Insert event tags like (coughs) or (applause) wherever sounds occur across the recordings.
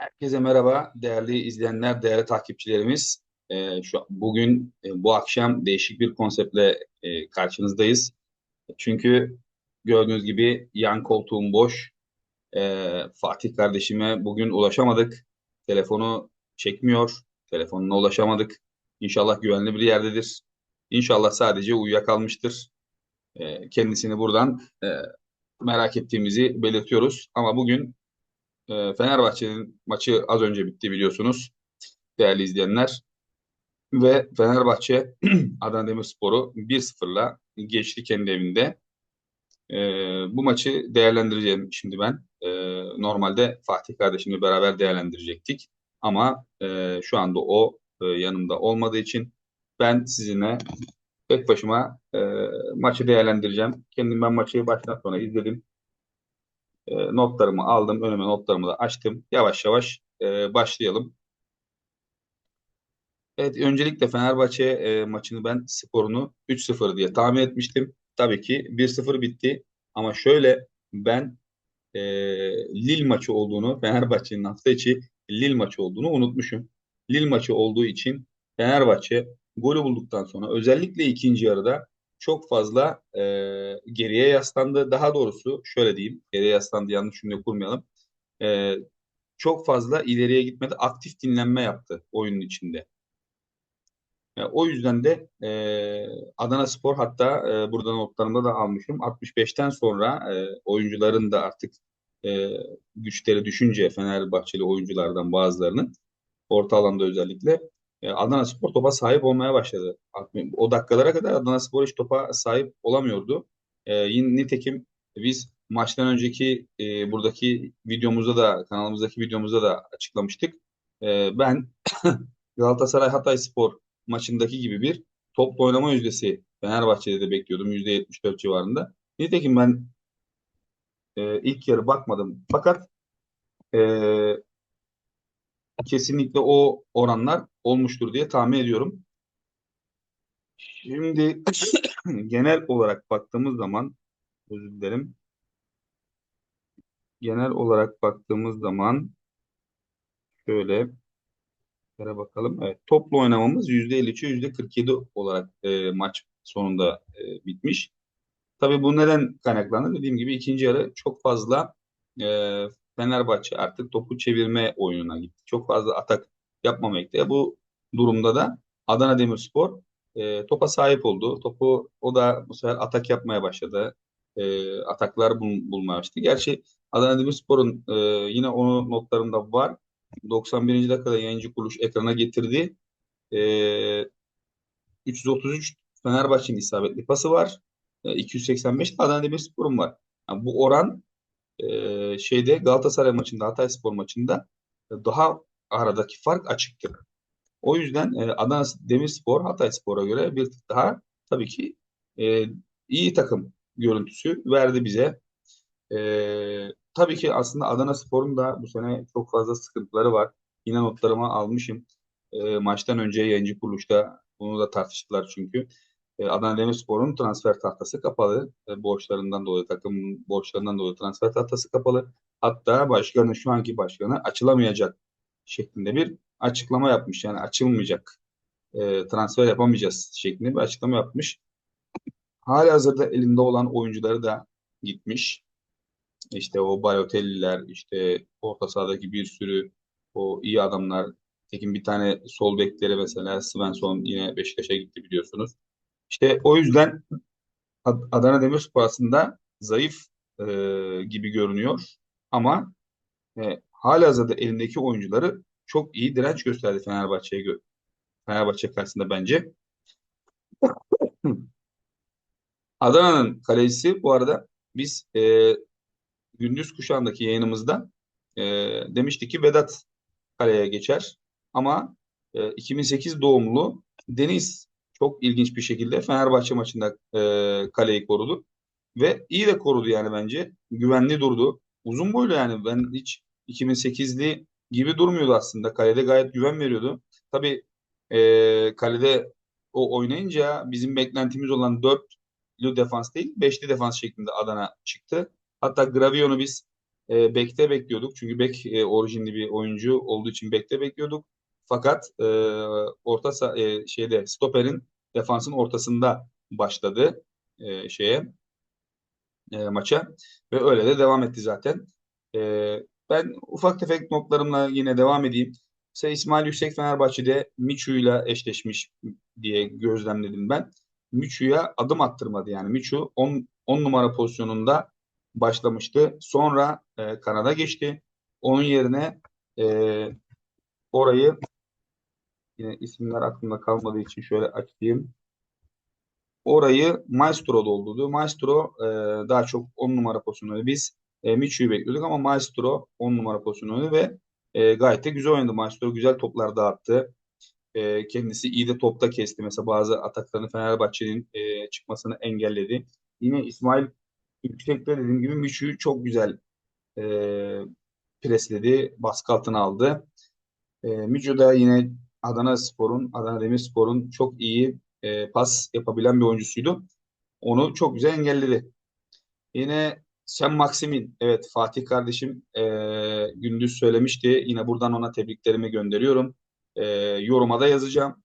Herkese merhaba değerli izleyenler, değerli takipçilerimiz. Ee, şu bugün e, bu akşam değişik bir konseptle e, karşınızdayız. Çünkü gördüğünüz gibi yan koltuğum boş. Ee, Fatih kardeşime bugün ulaşamadık. Telefonu çekmiyor. Telefonuna ulaşamadık. İnşallah güvenli bir yerdedir. İnşallah sadece uyuyakalmıştır. Ee, kendisini buradan e, merak ettiğimizi belirtiyoruz. Ama bugün e, Fenerbahçe'nin maçı az önce bitti biliyorsunuz değerli izleyenler. Ve Fenerbahçe (clears throat) Adana Demirspor'u 1-0'la geçti kendi evinde. E, bu maçı değerlendireceğim şimdi ben. E, normalde Fatih kardeşimle beraber değerlendirecektik. Ama e, şu anda o e, yanımda olmadığı için ben sizinle tek başıma e, maçı değerlendireceğim. Kendim ben maçı baştan sona izledim. E, notlarımı aldım. Önüme notlarımı da açtım. Yavaş yavaş e, başlayalım. Evet, öncelikle Fenerbahçe e, maçını ben skorunu 3-0 diye tahmin etmiştim. Tabii ki 1-0 bitti. Ama şöyle ben e, Lille maçı olduğunu, Fenerbahçe'nin hafta içi Lille maçı olduğunu unutmuşum. Lille maçı olduğu için Fenerbahçe golü bulduktan sonra özellikle ikinci yarıda çok fazla e, geriye yaslandı. Daha doğrusu şöyle diyeyim, geriye yaslandı yanlış cümle kurmayalım. E, çok fazla ileriye gitmedi, aktif dinlenme yaptı oyunun içinde. E, o yüzden de e, Adana Spor hatta e, burada notlarımda da almışım. 65'ten sonra e, oyuncuların da artık e, güçleri düşünce Fenerbahçeli oyunculardan bazılarının orta alanda özellikle e, Adana Spor topa sahip olmaya başladı. O dakikalara kadar Adana Spor hiç topa sahip olamıyordu. E, yine nitekim biz maçtan önceki e, buradaki videomuzda da kanalımızdaki videomuzda da açıklamıştık. Ben (coughs) Galatasaray Hatay Spor maçındaki gibi bir toplu oynama yüzdesi Fenerbahçe'de de bekliyordum. %74 civarında. Nitekim ben e, ilk yarı bakmadım. Fakat e, kesinlikle o oranlar olmuştur diye tahmin ediyorum. Şimdi (clears throat) genel olarak baktığımız zaman özür dilerim. Genel olarak baktığımız zaman şöyle bakalım. Evet, toplu oynamamız %53'e %47 olarak e, maç sonunda e, bitmiş. Tabii bu neden kaynaklandı? Dediğim gibi ikinci yarı çok fazla e, Fenerbahçe artık topu çevirme oyununa gitti. Çok fazla atak yapmamakta. Bu durumda da Adana Demirspor e, topa sahip oldu. Topu o da bu sefer atak yapmaya başladı. E, ataklar bul, bulmaya başladı. Gerçi Adana Demirspor'un e, yine onun notlarında var. 91. dakikada yayıncı kuruluş ekrana getirdi. E, 333 Fenerbahçe'nin isabetli pası var. E, 285 Adana Demirspor'un var. Yani bu oran e, şeyde Galatasaray maçında, Hatayspor maçında daha aradaki fark açıktır. O yüzden e, Adana Demirspor Hatayspor'a göre bir tık daha tabii ki e, iyi takım görüntüsü verdi bize. E, tabii ki aslında Adana Spor'un da bu sene çok fazla sıkıntıları var. Yine notlarıma almışım. E, maçtan önce yayıncı kuruluşta bunu da tartıştılar çünkü. E, Adana Demirspor'un transfer tahtası kapalı. E, borçlarından dolayı, takım borçlarından dolayı transfer tahtası kapalı. Hatta başkanın şu anki başkanı açılamayacak şeklinde bir açıklama yapmış. Yani açılmayacak, e, transfer yapamayacağız şeklinde bir açıklama yapmış. Hali hazırda elinde olan oyuncuları da gitmiş. İşte o Balotelliler, işte orta sahadaki bir sürü o iyi adamlar. Tekin bir tane sol bekleri mesela Svensson yine Beşiktaş'a gitti biliyorsunuz. İşte o yüzden Adana Demirspor aslında zayıf e, gibi görünüyor. Ama e, halihazırda elindeki oyuncuları çok iyi direnç gösterdi Fenerbahçe'ye göre. Fenerbahçe karşısında bence. (clears throat) Adana'nın kalecisi bu arada biz e, gündüz kuşağındaki yayınımızda e, demiştik ki Vedat kaleye geçer. Ama e, 2008 doğumlu Deniz çok ilginç bir şekilde Fenerbahçe maçında e, kaleyi korudu. Ve iyi de korudu yani bence. Güvenli durdu. Uzun boylu yani ben hiç 2008'li gibi durmuyordu aslında. Kalede gayet güven veriyordu. Tabii e, kalede o oynayınca bizim beklentimiz olan 4'lü defans değil 5'li defans şeklinde Adana çıktı. Hatta Gravion'u biz e, bekte bekliyorduk. Çünkü bek e, orijinli bir oyuncu olduğu için bekte bekliyorduk. Fakat e, orta e, şeyde stoperin defansın ortasında başladı e, şeye e, maça ve öyle de devam etti zaten. E, ben ufak tefek notlarımla yine devam edeyim. Mesela İsmail Yüksek Fenerbahçe'de Miçu'yla eşleşmiş diye gözlemledim ben. Miçu'ya adım attırmadı yani. Miçu 10 10 numara pozisyonunda başlamıştı. Sonra e, kanada geçti. Onun yerine e, orayı yine isimler aklımda kalmadığı için şöyle açayım. Orayı Maestro doldurdu. Maestro e, daha çok 10 numara pozisyonunda. Biz e, Miçu'yu bekliyorduk ama Maestro 10 numara pozisyonunda ve e, gayet de güzel oynadı. Maestro güzel toplar dağıttı. E, kendisi iyi de topta kesti. Mesela bazı ataklarını Fenerbahçe'nin e, çıkmasını engelledi. Yine İsmail Yüksek'te dediğim gibi Miçu'yu çok güzel e, presledi. Baskı altına aldı. E, Miçu da yine Adana Spor'un, Adana Demirspor'un çok iyi e, pas yapabilen bir oyuncusuydu. Onu çok güzel engelledi. Yine Sen Maksimin, evet Fatih kardeşim e, gündüz söylemişti. Yine buradan ona tebriklerimi gönderiyorum. E, yoruma da yazacağım.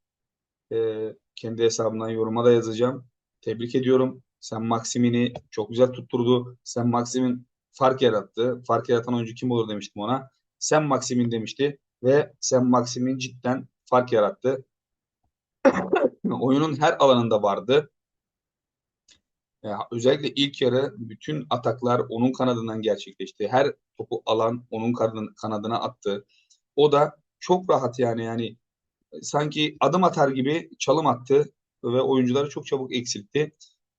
E, kendi hesabından yoruma da yazacağım. Tebrik ediyorum. Sen Maksimin'i çok güzel tutturdu. Sen Maksimin fark yarattı. Fark yaratan oyuncu kim olur demiştim ona. Sen Maksimin demişti ve Sen Maksimin cidden fark yarattı. (coughs) Oyunun her alanında vardı. Ya, özellikle ilk yarı bütün ataklar onun kanadından gerçekleşti. Her topu alan onun kanadına, attı. O da çok rahat yani yani sanki adım atar gibi çalım attı ve oyuncuları çok çabuk eksiltti.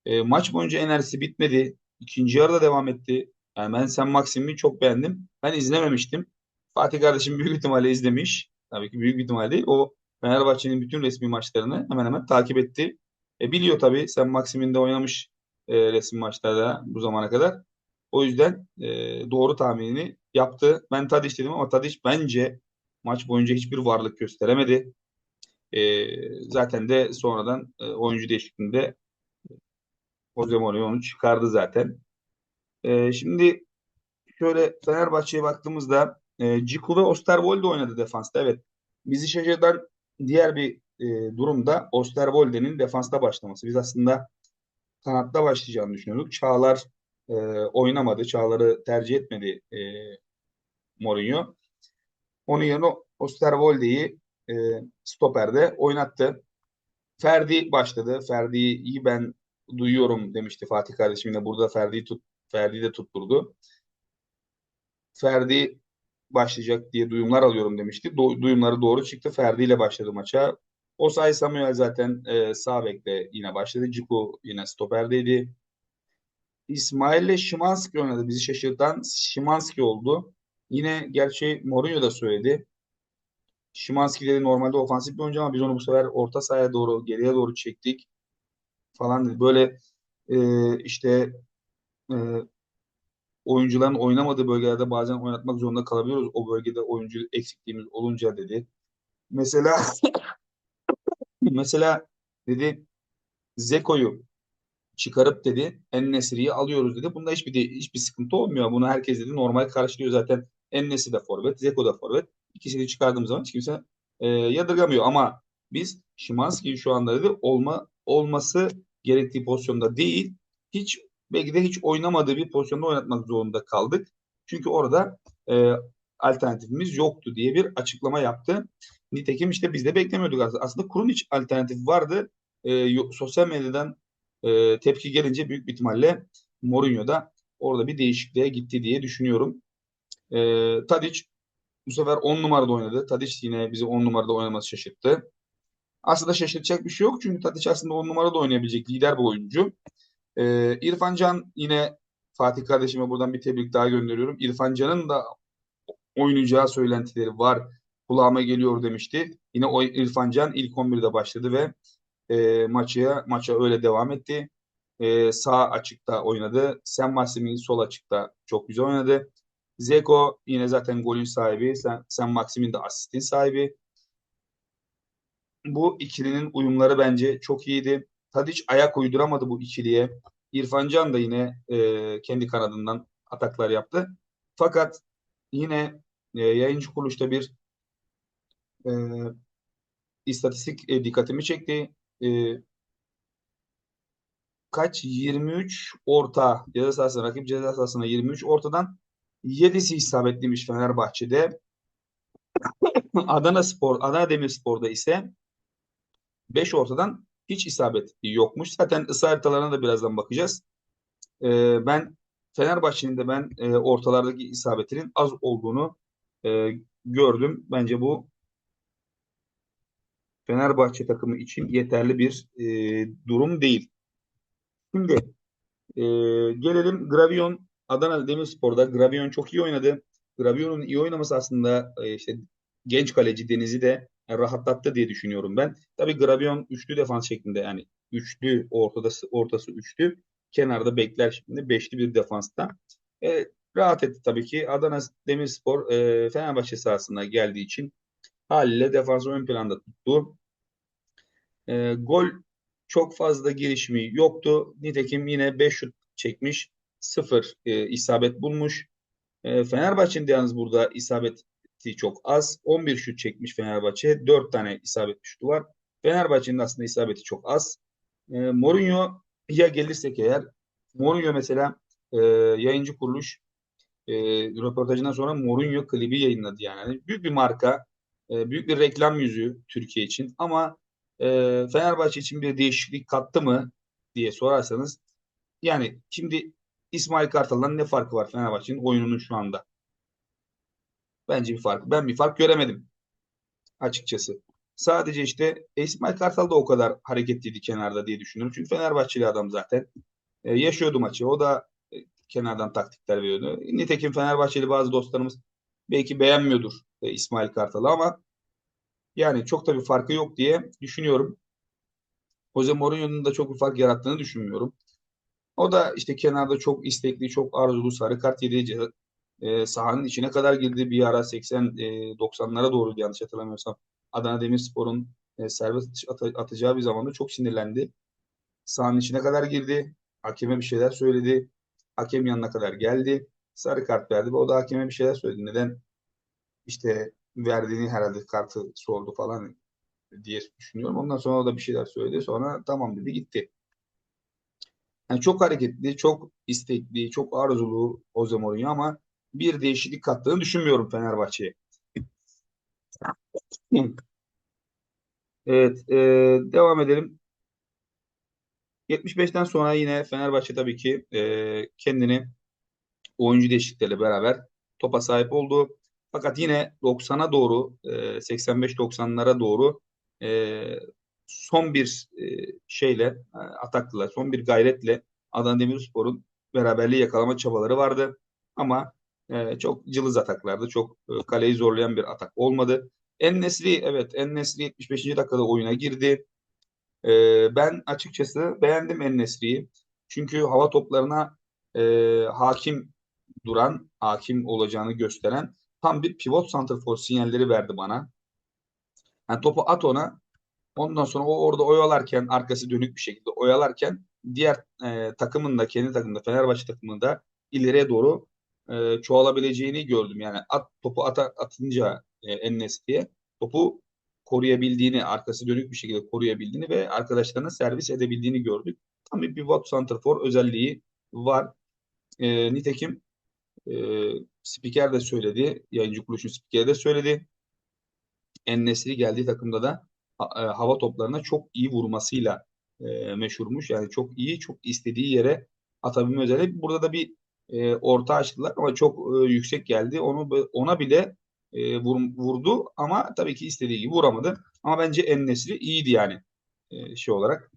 E, maç boyunca enerjisi bitmedi. İkinci yarıda devam etti. Yani ben Sen Maksim'i çok beğendim. Ben izlememiştim. Fatih kardeşim büyük ihtimalle izlemiş. Tabii ki büyük ihtimalle. O Fenerbahçe'nin bütün resmi maçlarını hemen hemen takip etti. E, biliyor tabii Sen Maksim'in de oynamış e, resmi maçlarda bu zamana kadar. O yüzden e, doğru tahminini yaptı. Ben Tadiç dedim ama Tadiç bence maç boyunca hiçbir varlık gösteremedi. E, zaten de sonradan e, oyuncu değişikliğinde Jose Mourinho onu çıkardı zaten. E, şimdi şöyle Fenerbahçe'ye baktığımızda e, Ciku ve Osterwolde oynadı defansta. Evet. Bizi şaşırtan diğer bir e, durumda Osterwolde'nin defansta başlaması. Biz aslında kanatta başlayacağını düşünüyorduk. Çağlar e, oynamadı. Çağlar'ı tercih etmedi e, Mourinho. Onun yerine Osterwolde'yi e, stoperde oynattı. Ferdi başladı. Ferdi'yi iyi ben duyuyorum demişti Fatih kardeşim yine burada Ferdi'yi tut Ferdi de tutturdu. Ferdi başlayacak diye duyumlar alıyorum demişti. Do- duyumları doğru çıktı. Ferdi ile başladı maça. Osay Samuel zaten e, sağ bekle yine başladı. Ciku yine stoperdeydi. İsmail ile Şimanski oynadı. Bizi şaşırtan Şimanski oldu. Yine gerçi Mourinho da söyledi. Şimanski dedi normalde ofansif bir oyuncu ama biz onu bu sefer orta sahaya doğru, geriye doğru çektik falan dedi. Böyle e, işte e, oyuncuların oynamadığı bölgelerde bazen oynatmak zorunda kalabiliyoruz. O bölgede oyuncu eksikliğimiz olunca dedi. Mesela (laughs) mesela dedi Zeko'yu çıkarıp dedi En-Nesyri'yi alıyoruz dedi. Bunda hiçbir de, hiçbir sıkıntı olmuyor. Bunu herkes dedi normal karşılıyor zaten. En-Nesyri de forvet, Zeko da forvet. İkisini çıkardığımız zaman hiç kimse e, yadırgamıyor ama biz Şimanski'yi şu anda dedi olma olması gerektiği pozisyonda değil. Hiç belki de hiç oynamadığı bir pozisyonda oynatmak zorunda kaldık. Çünkü orada e, alternatifimiz yoktu diye bir açıklama yaptı. Nitekim işte biz de beklemiyorduk aslında. Aslında Krunic alternatif vardı. E, sosyal medyadan e, tepki gelince büyük bir ihtimalle Mourinho da orada bir değişikliğe gitti diye düşünüyorum. E, Tadic bu sefer 10 numarada oynadı. Tadic yine bizi 10 numarada oynaması şaşırttı. Aslında şaşırtacak bir şey yok çünkü Tadic aslında 10 numarada oynayabilecek lider bir oyuncu. E, İrfan Can yine Fatih kardeşime buradan bir tebrik daha gönderiyorum. İrfan Can'ın da oynayacağı söylentileri var. Kulağıma geliyor demişti. Yine o İrfan Can ilk 11'de başladı ve e, maçıya maça öyle devam etti. E, sağ açıkta oynadı. Sen Maximin sol açıkta çok güzel oynadı. Zeko yine zaten golün sahibi. Sen, Sen Maximin de asistin sahibi. Bu ikilinin uyumları bence çok iyiydi. Tadic ayak uyduramadı bu ikiliye. İrfan Can da yine e, kendi kanadından ataklar yaptı. fakat yine e, yayıncı kuruluşta bir e, istatistik e, dikkatimi çekti. E, kaç? 23 orta ceza sahasına rakip ceza sahasına 23 ortadan 7'si isabetliymiş Fenerbahçe'de. (laughs) Adana Spor, Adana Demirspor'da ise 5 ortadan hiç isabet yokmuş. Zaten ısı haritalarına da birazdan bakacağız. Ee, ben Fenerbahçe'nin de ben e, ortalardaki isabetinin az olduğunu e, gördüm. Bence bu Fenerbahçe takımı için yeterli bir e, durum değil. Şimdi e, gelelim Gravion Adana Demirspor'da. Gravion çok iyi oynadı. Gravion'un iyi oynaması aslında e, işte genç kaleci Deniz'i de rahatlattı diye düşünüyorum ben. Tabii Gravion üçlü defans şeklinde yani üçlü ortası ortası üçlü kenarda bekler şimdi beşli bir defansta. E, rahat etti tabii ki. Adana Demirspor e, Fenerbahçe sahasına geldiği için haliyle defansı ön planda tuttu. E, gol çok fazla girişimi yoktu. Nitekim yine 5 şut çekmiş. 0 e, isabet bulmuş. E, Fenerbahçe'nin yalnız burada isabeti çok az. 11 şut çekmiş Fenerbahçe. 4 tane isabet şutu var. Fenerbahçe'nin aslında isabeti çok az. E, Mourinho'ya gelirsek eğer Mourinho mesela e, yayıncı kuruluş e, röportajından sonra Mourinho klibi yayınladı yani. yani büyük bir marka, e, büyük bir reklam yüzü Türkiye için ama e, Fenerbahçe için bir değişiklik kattı mı diye sorarsanız yani şimdi İsmail Kartal'dan ne farkı var Fenerbahçe'nin oyununun şu anda? Bence bir fark. Ben bir fark göremedim açıkçası. Sadece işte İsmail Kartal da o kadar hareketliydi kenarda diye düşünüyorum. Çünkü Fenerbahçeli adam zaten. E, yaşıyordu maçı. O da kenardan taktikler veriyordu. Nitekim Fenerbahçeli bazı dostlarımız belki beğenmiyordur e, İsmail Kartal'ı ama yani çok da bir farkı yok diye düşünüyorum. Jose Mourinho'nun da çok bir fark yarattığını düşünmüyorum. O da işte kenarda çok istekli, çok arzulu sarı kart yedi. E, sahanın içine kadar girdi bir ara 80-90'lara e, doğru yanlış hatırlamıyorsam. Adana Demirspor'un e, serbest at atacağı bir zamanda çok sinirlendi. Sahanın içine kadar girdi. Hakeme bir şeyler söyledi. Hakem yanına kadar geldi. Sarı kart verdi ve o da hakeme bir şeyler söyledi. Neden işte verdiğini herhalde kartı sordu falan diye düşünüyorum. Ondan sonra o da bir şeyler söyledi. Sonra tamam dedi gitti. Yani çok hareketli, çok istekli, çok arzulu Jose Mourinho ama bir değişiklik kattığını düşünmüyorum Fenerbahçe'ye. Evet, e, devam edelim. 75'ten sonra yine Fenerbahçe tabii ki e, kendini oyuncu değişiklikleriyle beraber topa sahip oldu. Fakat yine 90'a doğru, e, 85-90'lara doğru e, son bir e, şeyle e, atakla, son bir gayretle Adana Demirspor'un beraberliği yakalama çabaları vardı. Ama e, çok cılız ataklardı. Çok e, kaleyi zorlayan bir atak olmadı. En-Nesyri evet En-Nesyri 75. dakikada oyuna girdi. E, ben açıkçası beğendim En-Nesyri'yi. Çünkü hava toplarına e, hakim duran, hakim olacağını gösteren tam bir pivot santrfor sinyalleri verdi bana. Yani topu at ona. Ondan sonra o orada oyalarken, arkası dönük bir şekilde oyalarken diğer e, takımın da kendi takımında Fenerbahçe takımında ileriye doğru e, çoğalabileceğini gördüm. Yani at topu ata, atınca e, Ennesli'ye topu koruyabildiğini, arkası dönük bir şekilde koruyabildiğini ve arkadaşlarına servis edebildiğini gördük. Tam bir pivot center özelliği var. E, nitekim e, spiker de söyledi, yayıncı kuruluşun spikeri de söyledi. Ennesli geldiği takımda da e, hava toplarına çok iyi vurmasıyla e, meşhurmuş. Yani çok iyi, çok istediği yere atabilme özelliği. Burada da bir e, orta açtılar ama çok e, yüksek geldi. Onu ona bile e, vur, vurdu ama tabii ki istediği gibi vuramadı. Ama bence en nesli iyiydi yani e, şey olarak.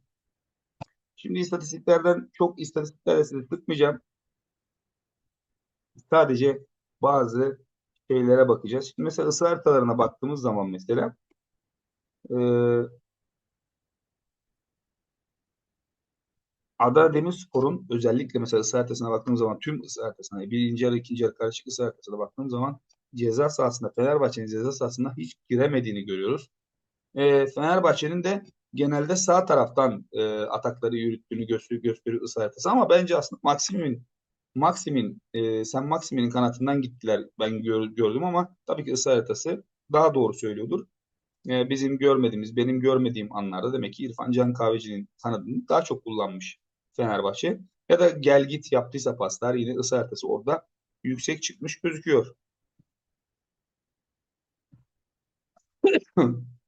Şimdi istatistiklerden çok istatistiklerle size tutmayacağım. Sadece bazı şeylere bakacağız. Şimdi mesela ısı haritalarına baktığımız zaman mesela e, Adana Demirspor'un özellikle mesela ısı haritasına baktığım zaman tüm ısı haritasına birinci yarı ikinci yarı karışık ısı haritasına baktığım zaman ceza sahasında Fenerbahçe'nin ceza sahasında hiç giremediğini görüyoruz. E, Fenerbahçe'nin de genelde sağ taraftan e, atakları yürüttüğünü gösteriyor, gösteriyor ısı ama bence aslında Maksim'in Maxim'in e, sen Maxim'in kanatından gittiler ben gör- gördüm ama tabii ki ısı haritası daha doğru söylüyordur. E, bizim görmediğimiz, benim görmediğim anlarda demek ki İrfan Can Kahveci'nin kanadını daha çok kullanmış Fenerbahçe. Ya da gel git yaptıysa paslar yine ısı haritası orada yüksek çıkmış gözüküyor. (laughs)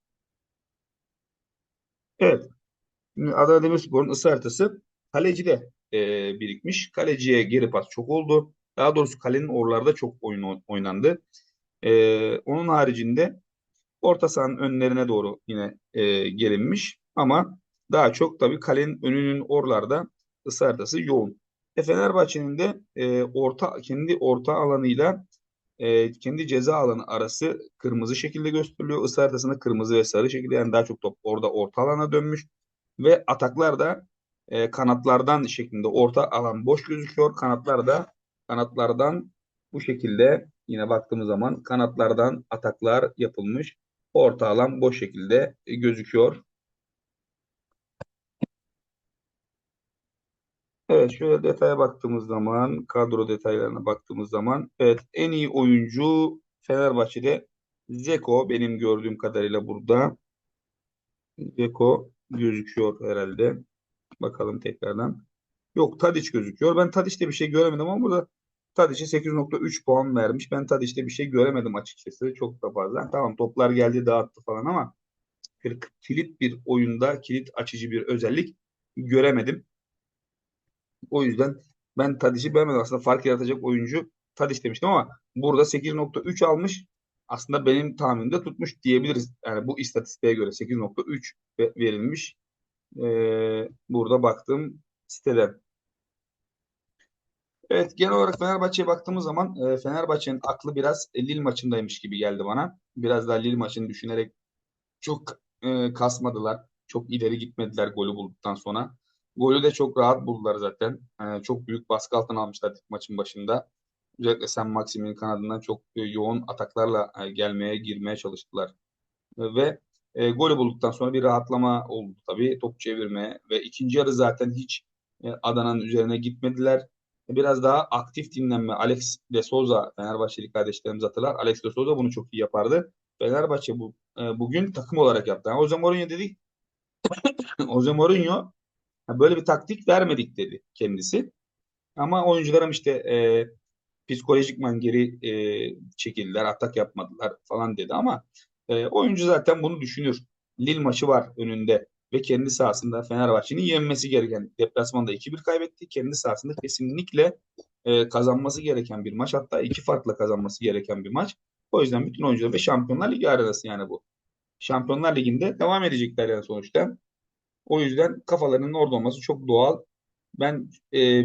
Evet. Şimdi Adana Demirspor'un ısı haritası kalecide e, birikmiş. Kaleciye geri pas çok oldu. Daha doğrusu kalenin oralarda çok oyun oynandı. E, onun haricinde orta sahanın önlerine doğru yine e, gelinmiş. Ama daha çok tabii kalenin önünün oralarda ısı haritası yoğun. E, Fenerbahçe'nin de e, orta kendi orta alanıyla e, kendi ceza alanı arası kırmızı şekilde gösteriliyor. Isı haritasında kırmızı ve sarı şekilde yani daha çok top orada orta alana dönmüş. Ve ataklar da e, kanatlardan şeklinde orta alan boş gözüküyor. Kanatlar da kanatlardan bu şekilde yine baktığımız zaman kanatlardan ataklar yapılmış. Orta alan boş şekilde e, gözüküyor. Evet şöyle detaya baktığımız zaman kadro detaylarına baktığımız zaman evet en iyi oyuncu Fenerbahçe'de Zeko benim gördüğüm kadarıyla burada. Zeko gözüküyor herhalde. Bakalım tekrardan. Yok Tadic gözüküyor. Ben Tadic'te bir şey göremedim ama burada Tadic'e 8.3 puan vermiş. Ben Tadic'te bir şey göremedim açıkçası. Çok da fazla. Tamam toplar geldi dağıttı falan ama kilit bir oyunda kilit açıcı bir özellik göremedim. O yüzden ben Tadic'i beğenmedim. Aslında fark yaratacak oyuncu Tadic demiştim ama burada 8.3 almış. Aslında benim tahminimde tutmuş diyebiliriz. Yani bu istatistiğe göre 8.3 verilmiş. Ee, burada baktığım siteden. Evet genel olarak Fenerbahçe'ye baktığımız zaman e, Fenerbahçe'nin aklı biraz e, Lille maçındaymış gibi geldi bana. Biraz daha Lille maçını düşünerek çok e, kasmadılar. Çok ileri gitmediler golü bulduktan sonra. Golü de çok rahat buldular zaten. E, çok büyük baskı altına almışlar maçın başında. Özellikle Sen Maxim'in kanadından çok e, yoğun ataklarla e, gelmeye, girmeye çalıştılar. E, ve e, golü bulduktan sonra bir rahatlama oldu tabii. Top çevirme ve ikinci yarı zaten hiç e, Adana'nın üzerine gitmediler. Biraz daha aktif dinlenme. Alex de Souza, Fenerbahçeli kardeşlerimiz hatırlar. Alex de Souza bunu çok iyi yapardı. Fenerbahçe bu e, bugün takım olarak yaptı. Yani Jose Mourinho dedik. (coughs) Jose Mourinho böyle bir taktik vermedik dedi kendisi. Ama oyuncularım işte e, psikolojikman geri e, çekildiler, atak yapmadılar falan dedi ama e, oyuncu zaten bunu düşünür. Lille maçı var önünde ve kendi sahasında Fenerbahçe'nin yenmesi gereken deplasmanda 2-1 kaybetti. Kendi sahasında kesinlikle e, kazanması gereken bir maç. Hatta iki farkla kazanması gereken bir maç. O yüzden bütün oyuncular ve Şampiyonlar Ligi arenası yani bu. Şampiyonlar Ligi'nde devam edecekler yani sonuçta. O yüzden kafalarının orada olması çok doğal. Ben e,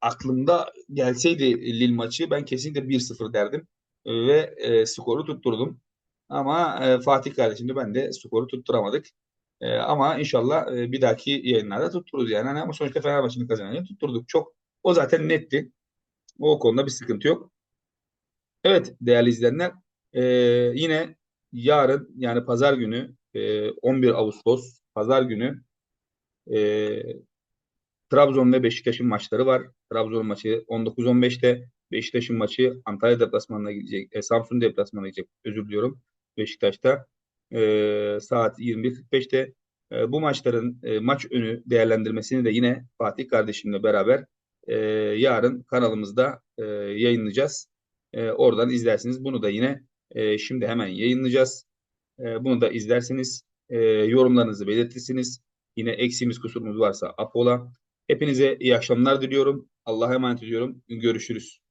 aklımda gelseydi Lille maçı ben kesinlikle 1-0 derdim ve e, skoru tutturdum. Ama e, Fatih kardeşimle ben de skoru tutturamadık. E, ama inşallah e, bir dahaki yayınlarda tuttururuz yani. Hani ama sonuçta Fenerbahçe'nin kazanacağını tutturduk. Çok o zaten netti. O konuda bir sıkıntı yok. Evet değerli izleyenler e, yine yarın yani pazar günü e, 11 Ağustos pazar günü e, Trabzon ve Beşiktaş'ın maçları var. Trabzon maçı 19-15'te, Beşiktaş'ın maçı Antalya deplasmanına gidecek, e, Samsun deplasmanına gidecek. Özür diliyorum. Beşiktaş'ta e, saat 21.45'te. E, bu maçların e, maç önü değerlendirmesini de yine Fatih kardeşimle beraber e, yarın kanalımızda e, yayınlayacağız. E, oradan izlersiniz. Bunu da yine e, şimdi hemen yayınlayacağız. E, bunu da izlersiniz. E, yorumlarınızı belirtirsiniz. Yine eksiğimiz kusurumuz varsa apola. Hepinize iyi akşamlar diliyorum. Allah'a emanet ediyorum. Görüşürüz.